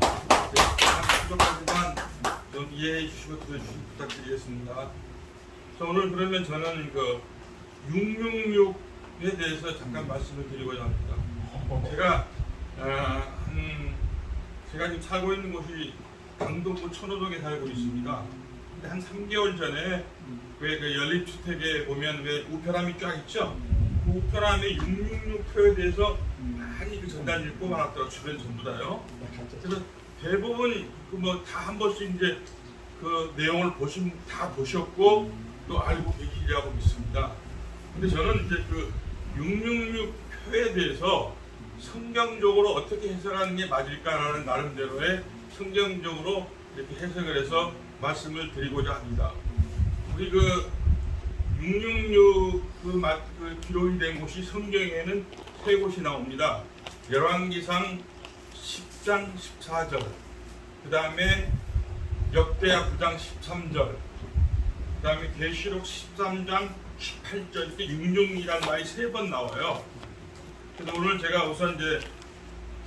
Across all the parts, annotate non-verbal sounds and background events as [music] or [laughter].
네, 부족하지만 좀 이해해 주시고 들어주시기 부탁드리겠습니다. 자, 오늘 그러면 저는 그 666에 대해서 잠깐 말씀을 드리고자 합니다. 제가 아, 한 제가 지금 살고 있는 곳이 강동구 천호동에 살고 있습니다. 근데 한 3개월 전에 왜 그 연립주택에 보면 왜 우편함이 쫙 있죠? 그 우편함에 666표에 대해서 많이 그 전단지를 뽑아놨더라고 주변 전부 다요. 그래서 대부분 그 뭐 다 한 번씩 이제 그 내용을 보신 다 보셨고 또 알고 계시리라고 믿습니다. 근데 저는 이제 그 666 표에 대해서 성경적으로 어떻게 해석하는 게 맞을까라는 나름대로의 성경적으로 이렇게 해석을 해서 말씀을 드리고자 합니다. 우리 그 666 그, 마- 그 기록이 된 곳이 성경에는 세 곳이 나옵니다. 열왕기상 10장 14절, 그 다음에 역대하 9장 13절, 그 다음에 계시록 13장 18절 이렇게 66이라는 말이 세 번 나와요. 그래서 오늘 제가 우선 이제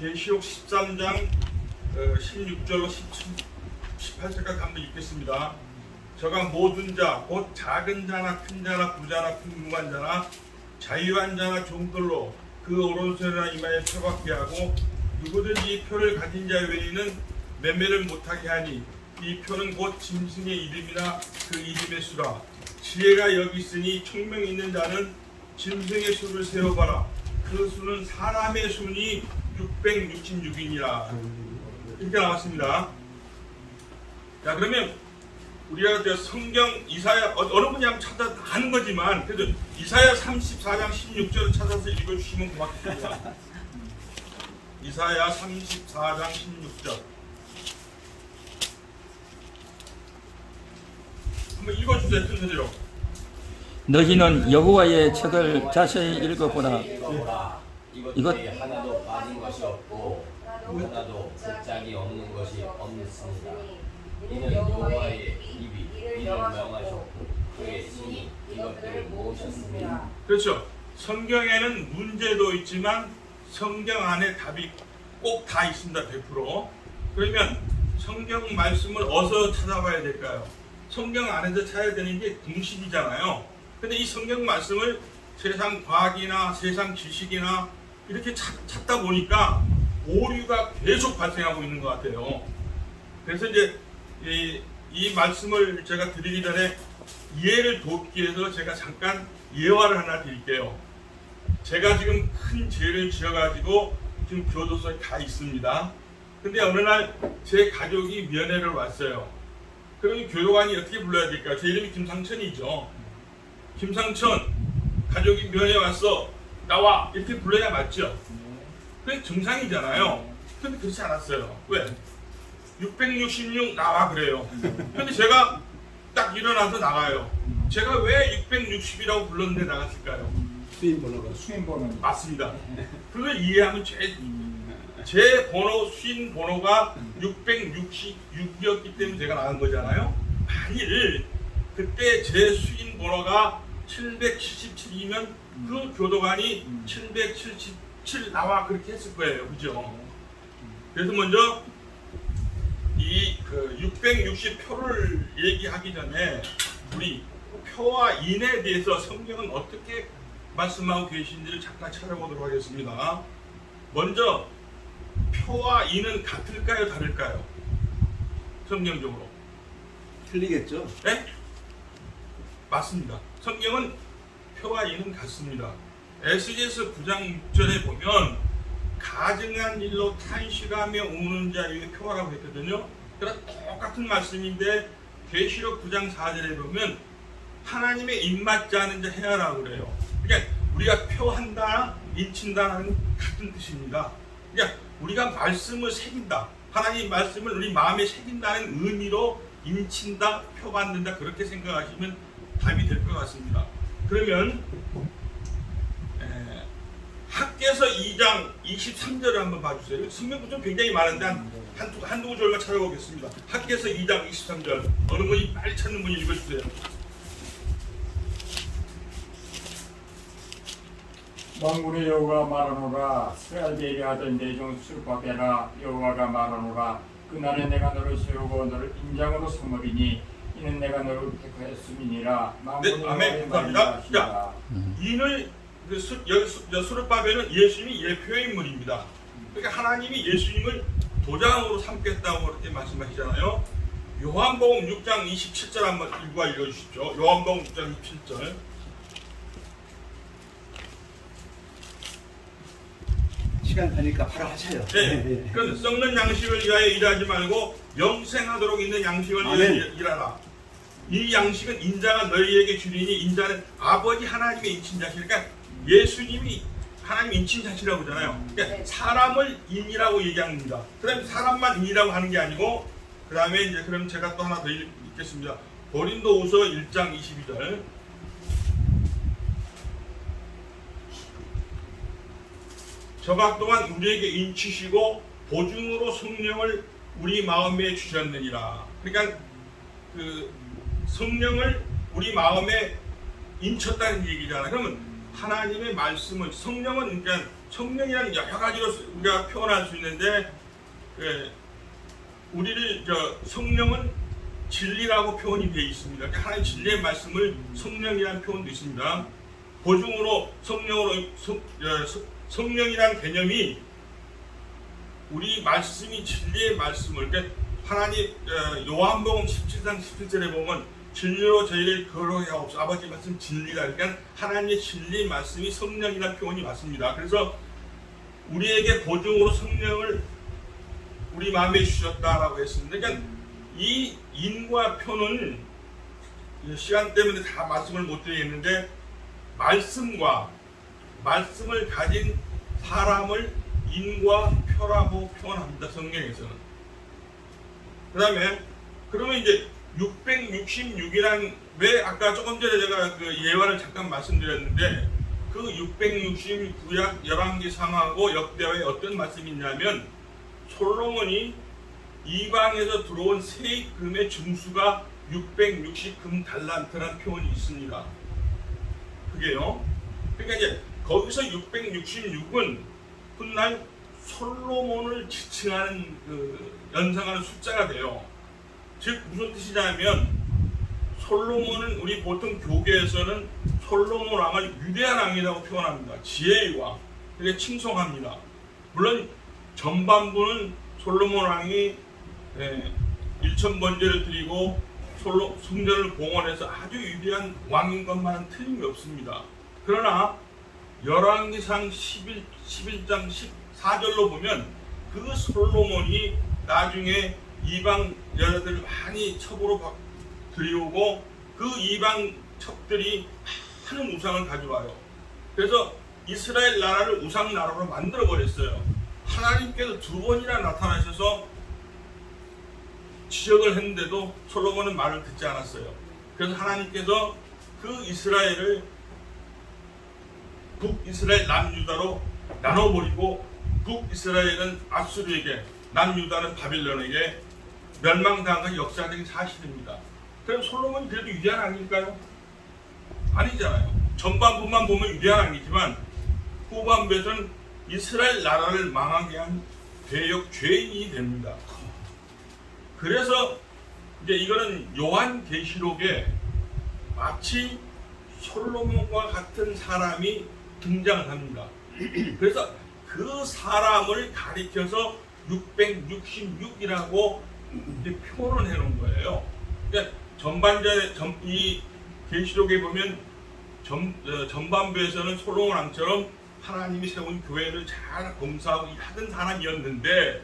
계시록 13장 어, 16절로 18절까지 한번 읽겠습니다. 저가 모든 자, 곧 작은 자나 큰 자나 부자나 풍부한 자나 자유한 자나 종들로 그 오른손이나 이마에 표받게 하고 누구든지 이 표를 가진 자 외에는 매매를 못하게 하니 이 표는 곧 짐승의 이름이나 그 이름의 수라. 지혜가 여기 있으니 총명 있는 자는 짐승의 수를 세어봐라. 그 수는 사람의 수니 666이니라. 이렇게 나왔습니다. 자 그러면 우리가 저 성경 이사야 어, 어느 분이 한번 찾아 아는 거지만 그래도 이사야 34장 16절을 찾아서 읽어주시면 고맙겠습니다. [laughs] 이사야 34장 16절 한번 읽어주세요 순서대로. 너희는 여호와의 책을 자세히 읽어보라. 이것- 이것들이 하나도 빠진 것이 없고 하나도 짝이 없는 것이 없습니다. 이는 여호와의 입이 이를 명하셨고 그의 신이 모으셨습니다. 그렇죠. 성경에는 문제도 있지만 성경 안에 답이 꼭 다 있습니다. 100%. 그러면 성경 말씀을 어디서 찾아봐야 될까요? 성경 안에서 찾아야 되는 게 공식이잖아요. 근데 이 성경 말씀을 세상 과학이나 세상 지식이나 이렇게 찾, 찾다 보니까 오류가 계속 발생하고 있는 것 같아요. 그래서 이제 이, 이 말씀을 제가 드리기 전에 이해를 돕기 위해서 제가 잠깐 예화를 하나 드릴게요. 제가 지금 큰 죄를 지어가지고 지금 교도소에 가 있습니다. 근데 어느 날 제 가족이 면회를 왔어요. 그러면 교도관이 어떻게 불러야 될까요? 제 이름이 김상천이죠. 김상천, 가족이 면회 왔어. 나와. 이렇게 불러야 맞죠? 그게 정상이잖아요. 근데 그렇지 않았어요. 왜? 666 나와 그래요. 근데 제가 딱 일어나서 나가요. 제가 왜 660이라고 불렀는데 나갔을까요? 수인 번호가 수인 번호. 맞습니다. 그걸 이해하면 제, 제 번호, 수인 번호가 666이었기 때문에 제가 나간 거잖아요. 만일 그때 제 수인 번호가 777이면 그 교도관이 777 나와 그렇게 했을 거예요. 그죠? 그래서 먼저 이 그 660표를 얘기하기 전에 우리 표와 인에 대해서 성경은 어떻게 말씀하고 계신지를 잠깐 찾아보도록 하겠습니다. 먼저 표와 인은 같을까요, 다를까요? 성경적으로. 틀리겠죠? 네? 맞습니다. 성경은 표와 인은 같습니다. 에스겔서 9장 6절에 보면 가증한 일로 탄식하며 우는 자에게 표하라고 했거든요. 그런 똑같은 말씀인데 계시록 9장 4절에 보면 하나님의 입맞지 않은 자 해하라고 그래요. 그러니까 우리가 표한다, 인친다는 같은 뜻입니다. 그러니까 우리가 말씀을 새긴다. 하나님 말씀을 우리 마음에 새긴다는 의미로 인친다, 표받는다 그렇게 생각하시면 답이 될 것 같습니다. 그러면 에, 학계서 2장 23절을 한번 봐주세요. 성경 좀 굉장히 많은데 한, 한두, 한두 구절만 찾아보겠습니다. 학계서 2장 23절 어느 분이 빨리 찾는 분이 읽어주세요. 왕군의 여호와 말하노라 스라엘에 하던 내 종 수르바벨아 여호와가 말하노라 그날에 내가 너를 세우고 너를 인장으로 삼으리니 이는 내가 너를 택하였음이니라 만군의 네, 아멘. 감사합니다. 이는 그 수, 여기 수, 저 수르바벨은 예수님이 예표의 인물입니다. 그러니까 하나님이 예수님을 도장으로 삼겠다고 그렇게 말씀하시잖아요. 요한복음 6장 27절 한번 읽어 읽어주십시오. 요한복음 6장 27절. 시간 가니까 바로 하세요. 네. 그건 썩는 양식을 위하여 일하지 말고 영생하도록 있는 양식을 위하여. 일- 일하라. 이 양식은 인자가 너희에게 주리니 인자는 아버지 하나님의 인친자시. 그러니까 예수님이 하나님 인친자시라고 하잖아요. 그러니까 사람을 인이라고 얘기합니다. 그다음에 사람만 인이라고 하는 게 아니고 그다음에 이제 그럼 제가 또 하나 더 읽- 읽겠습니다. 고린도후서 1장 22절. 저가 또한 우리에게 인치시고 보증으로 성령을 우리 마음에 주셨느니라. 그러니까 그 성령을 우리 마음에 인쳤다는 얘기잖아. 그러면 하나님의 말씀은 성령은 그러니까 성령이라는 여러 가지로 우리가 표현할 수 있는데 예, 우리를 저 성령은 진리라고 표현이 되어 있습니다. 그러니까 하나님 진리의 말씀을 성령이라는 표현도 있습니다. 보증으로 성령으로 성, 어, 성- 성령이라는 개념이 우리 말씀이 진리의 말씀을 그러니까 하나님 어, 요한복음 17장 17절에 보면 진리로 저희를 거룩하게 하옵소서 아버지 말씀 진리다 그러니까 하나님의 진리 말씀이 성령이라는 표현이 맞습니다 그래서 우리에게 보증으로 성령을 우리 마음에 주셨다라고 했습니다 그러니까 이 인과 표는 시간 때문에 다 말씀을 못 드리겠는데 말씀과 말씀을 가진 사람을 인과 표라고 표현합니다. 성경에서는. 그 다음에 그러면 이제 666이란 왜 아까 조금 전에 제가 그 예화를 잠깐 말씀드렸는데 그 666구약 열왕기상하고 역대와의 어떤 말씀이 있냐면 솔로몬이 이방에서 들어온 세금의 증수가 660금 달란트라는 표현이 있습니다. 그게요. 그러니까 이제 거기서 666은 훗날 솔로몬을 지칭하는 그 연상하는 숫자가 돼요. 즉 무슨 뜻이냐면 솔로몬은 우리 보통 교계에서는 솔로몬 왕을 위대한 왕이라고 표현합니다. 지혜의 왕. 이렇게 칭송합니다. 물론 전반부는 솔로몬 왕이 예, 일천 번제를 드리고 솔로 성전을 공헌해서 아주 위대한 왕인 것만은 틀림이 없습니다. 그러나 열왕기상 11, 11장 14절로 보면 그 솔로몬이 나중에 이방 여자들 많이 첩으로 바- 들여오고 그 이방 첩들이 많은 우상을 가져와요. 그래서 이스라엘 나라를 우상 나라로 만들어 버렸어요. 하나님께서 두 번이나 나타나셔서 지적을 했는데도 솔로몬은 말을 듣지 않았어요. 그래서 하나님께서 그 이스라엘을 북이스라엘 남유다로 나눠버리고 북이스라엘은 아수르에게 남유다는 바빌론에게 멸망당한 건 역사적인 사실입니다. 그럼 솔로몬이 그래도 위대한 왕일까요? 아니잖아요. 전반부만 보면 위대한 왕이지만 후반부에서는 이스라엘 나라를 망하게 한 대역 죄인이 됩니다. 그래서 이제 이거는 요한 계시록에 마치 솔로몬과 같은 사람이 등장합니다. 그래서 그 사람을 가리켜서 666이라고 표현을 해놓은 거예요. 그러니까 전반전에 전, 이 계시록에 보면 전, 어, 전반부에서는 솔로몬 왕처럼 하나님이 세운 교회를 잘 검사하고 하던 사람이었는데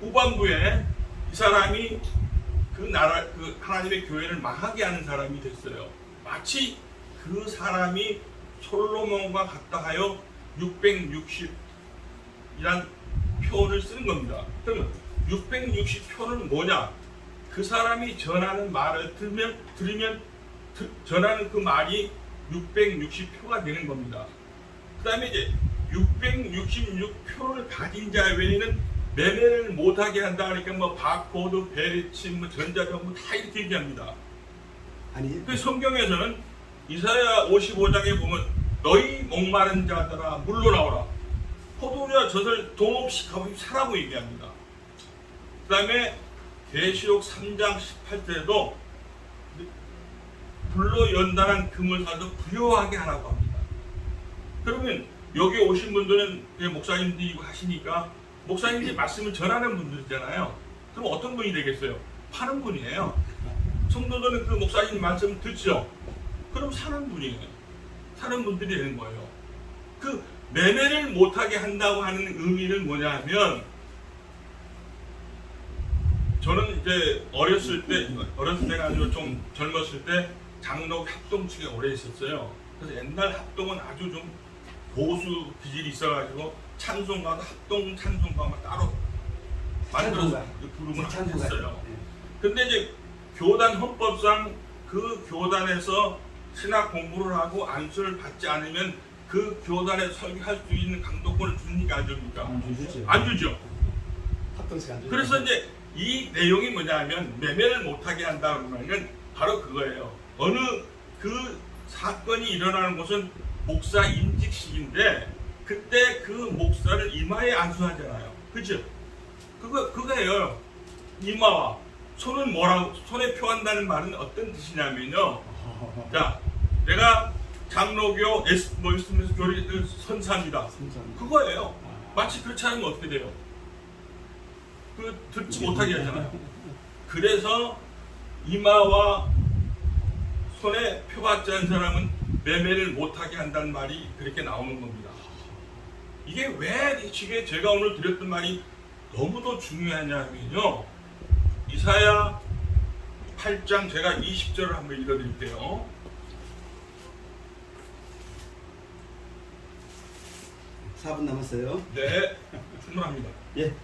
후반부에 이 사람이 그 나라 그 하나님의 교회를 망하게 하는 사람이 됐어요. 마치 그 사람이 솔로몬과 같다 하여 660이란 표현을 쓰는 겁니다. 그러면 660표는 뭐냐? 그 사람이 전하는 말을 들으면 들으면 드- 전하는 그 말이 660표가 되는 겁니다. 그 다음에 이제 666표를 가진 자 외에는 매매를 못하게 한다 그러니까 뭐 바코드, 베리치, 뭐 전자정부 다 이렇게 얘기합니다. 아니 그 성경에서는 이사야 55장에 보면 너희 목마른 자들아 물로 나오라 포도주와 젖을 동없이 값없이 사라고 얘기합니다. 그 다음에 계시록 3장 18절에도 불로 연단한 금을 사서 부여하게 하라고 합니다. 그러면 여기 오신 분들은 그냥 목사님들이고 하시니까 목사님들이 말씀을 전하는 분들이잖아요. 그럼 어떤 분이 되겠어요? 파는 분이에요. 성도들은 그 목사님 말씀 듣죠. 그럼 사는 분이에요. 사는 분들이 되는 거예요. 그 매매를 못하게 한다고 하는 의미는 뭐냐면 저는 이제 어렸을 때 어렸을 때가 아니고 좀 젊었을 때 장로 합동 측에 오래 있었어요. 그래서 옛날 합동은 아주 좀 보수 기질이 있어가지고 찬송가도 합동 찬송가만 따로 만들어서. 부르곤. 했어요. 네. 근데 이제 교단 헌법상 그 교단에서 신학 공부를 하고 안수를 받지 않으면 그 교단에 설교할 수 있는 강도권을 줍니까 안 줍니까? 안 주죠. 안 주죠. 합동식 안 주죠. 그래서 이제 이 내용이 뭐냐면 매매를 못하게 한다는 말은 바로 그거예요. 어느 그 사건이 일어나는 곳은 목사 임직식인데 그때 그 목사를 이마에 안수하잖아요. 그죠? 그거 그거예요. 이마와 손은 뭐라고 손에 표한다는 말은 어떤 뜻이냐면요. 자, 내가 장로교 에스 뭐 있으면서 교리 그 선사입니다. 그거예요. 마치 그렇지 않으면 어떻게 돼요? 그 듣지 못하게 하잖아요. 그래서 이마와 손에 표받지 않은 사람은 매매를 못하게 한다는 말이 그렇게 나오는 겁니다. 이게 왜 이게 제가 오늘 드렸던 말이 너무도 중요하냐면요. 이사야 8장 제가 20절을 한번 읽어드릴게요. 사분 남았어요. 네, 충분합니다. 예.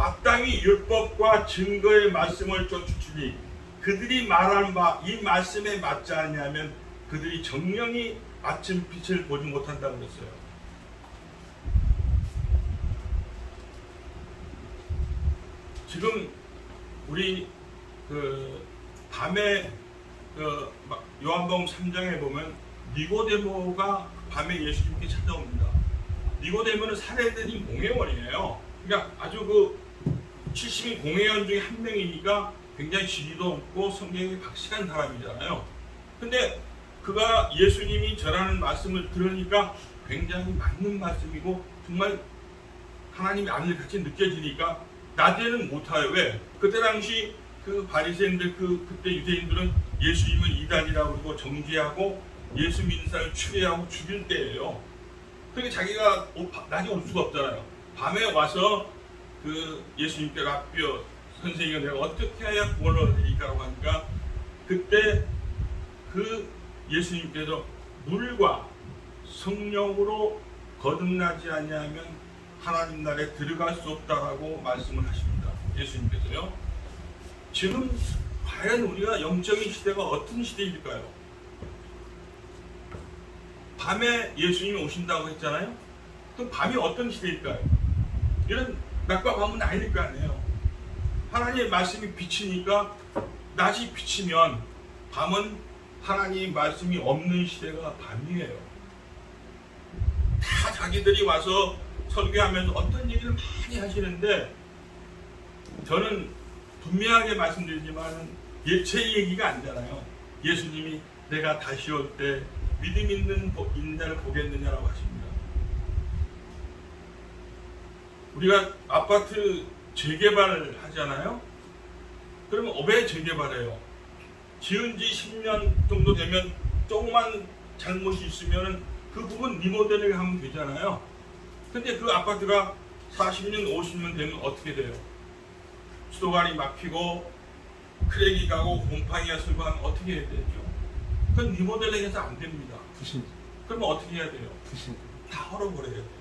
마땅히 율법과 증거의 말씀을 쫓으니 그들이 말하는 바이 말씀에 맞지 않냐면 그들이 정령이 아침 빛을 보지 못한다고 그랬어요. 지금 우리 그 밤에 그막 요한복음 3장에 보면 니고데모가 밤에 예수님께 찾아옵니다. 니고데모는 사례들이 공회원이에요. 그러니까 아주 그 70인 공회원 중에 한 명이니까 굉장히 지리도 없고 성경에 박식한 사람이잖아요. 근데 그가 예수님이 전하는 말씀을 들으니까 굉장히 맞는 말씀이고 정말 하나님의 아들 같이 느껴지니까 낮에는 못해요. 왜? 그때 당시 그 바리새인들 그 그때 유대인들은 예수님은 이단이라고 그러고 정죄하고 예수 사람을 추리하고 죽일 때예요. 그러니까 자기가 낮에 올 수가 없잖아요. 밤에 와서 그 예수님께 라비어 선생님이 내가 어떻게 해야 구원을 얻으리까라고 하니까 그때 그 예수님께서 물과 성령으로 거듭나지 아니하면 하나님 나라에 들어갈 수 없다라고 말씀을 하십니다. 예수님께서요. 지금 과연 우리가 영적인 시대가 어떤 시대일까요? 밤에 예수님이 오신다고 했잖아요. 그럼 밤이 어떤 시대일까요? 이런 낮과 밤은 아닐 거 아니에요. 하나님의 말씀이 비치니까 낮이 비치면 밤은 하나님의 말씀이 없는 시대가 밤이에요. 다 자기들이 와서 설교하면서 어떤 얘기를 많이 하시는데 저는 분명하게 말씀드리지만 예체 얘기가 아니잖아요. 예수님이 내가 다시 올 때 믿음 있는 보- 인자를 보겠느냐라고 하십니다. 우리가 아파트 재개발을 하잖아요. 그러면 왜 재개발해요? 지은 지 10년 정도 되면 조금만 잘못이 있으면 그 부분 리모델링 하면 되잖아요. 근데 그 아파트가 40년, 50년 되면 어떻게 돼요? 수도관이 막히고 크랙이 가고 곰팡이가 슬고 하면 어떻게 해야 되죠? 그건 리모델링해서 안 됩니다. 그러면 어떻게 해야 돼요? 다 헐어버려야 돼요.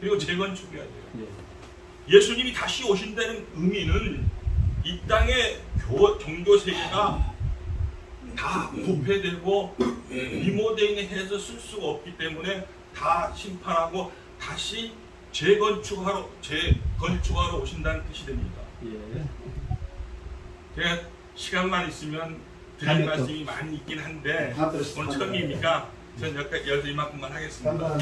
그리고 재건축해야 돼요. 예. 예수님이 다시 오신다는 의미는 이 땅의 교, 종교 세계가 다 부패되고 리모델링 해서 쓸 수가 없기 때문에 다 심판하고 다시 재건축하러 재건축하러 오신다는 뜻이 됩니다. 예. 제가 시간만 있으면 드릴. 말씀이 많이 있긴 한데 또 오늘 처음이니까 전 여기까지 이만큼만 하겠습니다.